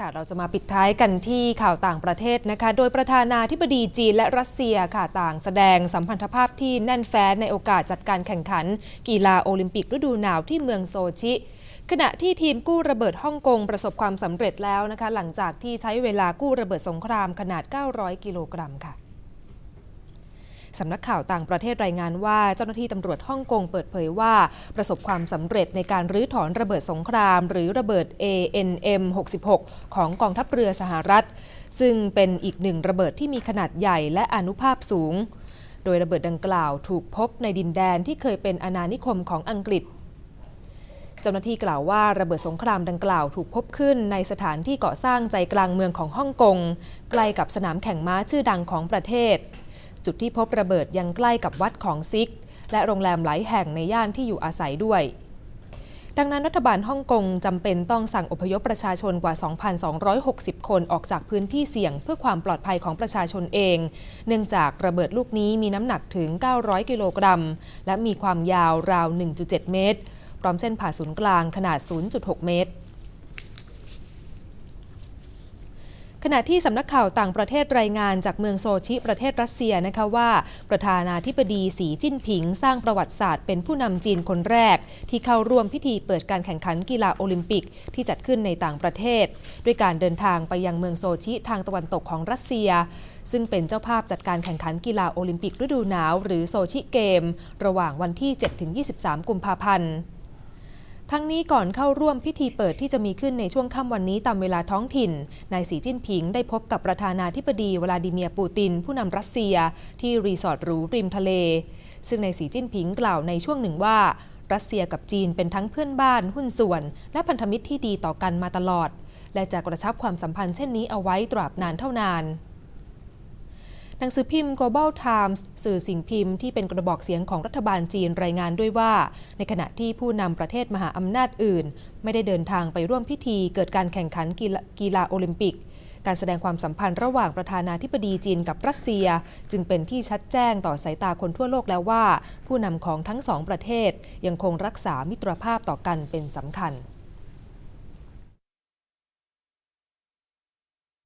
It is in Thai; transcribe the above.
ค่ะเราจะมาปิดท้ายกันที่ข่าวต่างประเทศนะคะ โดยประธานาธิบดีจีนและรัสเซียค่ะต่างแสดงสัมพันธภาพที่แน่นแฟ้นในโอกาสจัดการแข่งขัน กีฬาโอลิมปิกฤดูหนาวที่เมืองโซชิขณะที่ทีมกู้ระเบิดฮ่องกงประสบความสำเร็จแล้วนะคะ หลังจากที่ใช้เวลากู้ระเบิดสงครามขนาด 900 กิโลกรัมค่ะ สำนักข่าวต่างประเทศรายงานว่าเจ้าหน้าที่ตำรวจฮ่องกงเปิดเผยว่า ประสบความสำเร็จในการรื้อถอนระเบิดสงคราม หรือระเบิด ANM 66 ของกองทัพเรือสหรัฐ ซึ่งเป็นอีกหนึ่งระเบิดที่มีขนาดใหญ่และอนุภาพสูง โดยระเบิดดังกล่าวถูกพบในดินแดนที่เคยเป็นอาณานิคมของอังกฤษเจ้าหน้าที่กล่าวว่าระเบิดสงครามดังกล่าวถูกพบขึ้นในสถานที่ก่อสร้างใจกลางเมืองของฮ่องกง ใกล้กับสนามแข่งม้าชื่อดังของประเทศ จุดที่พบระเบิดยังใกล้กับวัดของซิก และโรงแรมหลายแห่งในย่านที่อยู่อาศัยด้วย ดังนั้นรัฐบาลฮ่องกงจำเป็นต้องสั่งอพยพประชาชนกว่า 2,260 คนออกจากพื้นที่เสี่ยงเพื่อความปลอดภัยของประชาชนเอง เนื่องจากระเบิดลูกนี้มีน้ำหนักถึง 900 กิโลกรัม และมีความยาวราว 1.7 เมตร พร้อมเส้นผ่าศูนย์กลางขนาด 0.6 เมตร ขณะที่สำนักข่าวต่างประเทศรายงานจากเมืองโซชิประเทศรัสเซียนะคะว่า ประธานาธิบดีสีจิ้นผิง สร้างประวัติศาสตร์เป็นผู้นำจีนคนแรก ที่เข้าร่วมพิธีเปิดการแข่งขันกีฬาโอลิมปิกที่จัดขึ้นในต่างประเทศ ด้วยการเดินทางไปยังเมืองโซชิทางตะวันตกของรัสเซีย ซึ่งเป็นเจ้าภาพจัดการแข่งขันกีฬาโอลิมปิกฤดูหนาว หรือโซชิเกม ระหว่างวันที่ 7-23 กุมภาพันธ์ ทั้งนี้ก่อนเข้าร่วมพิธีเปิดที่จะมีขึ้นในช่วงค่ำวันนี้ตามเวลาท้องถิ่น นายสีจิ้นผิงได้พบกับประธานาธิบดีวลาดิเมียร์ปูติน ผู้นำรัสเซีย ที่รีสอร์ทหรูริมทะเล ซึ่งนายสีจิ้นผิงกล่าวในช่วงหนึ่งว่า รัสเซียกับจีนเป็นทั้งเพื่อนบ้านหุ้นส่วน และพันธมิตรที่ดีต่อกันมาตลอด และจะกระชับความสัมพันธ์เช่นนี้เอาไว้ตราบนานเท่านาน นังสือพิมพ์ Global Times สื่อสิ่งพิมพ์ที่เป็นกระบอกเสียงของรัฐบาลจีนรายงานด้วยว่า ในขณะที่ผู้นำประเทศมหาอำนาจอื่น ไม่ได้เดินทางไปร่วมพิธีเกิดการแข่งขันกีฬากีฬาโอลิมปิก การแสดงความสัมพันธ์ระหว่างประธานาธิบดีจีนกับรัสเซีย จึงเป็นที่ชัดแจ้งต่อสายตาคนทั่วโลกแล้วว่า ผู้นำของทั้งสองประเทศยังคงรักษามิตรภาพต่อกันเป็นสำคัญ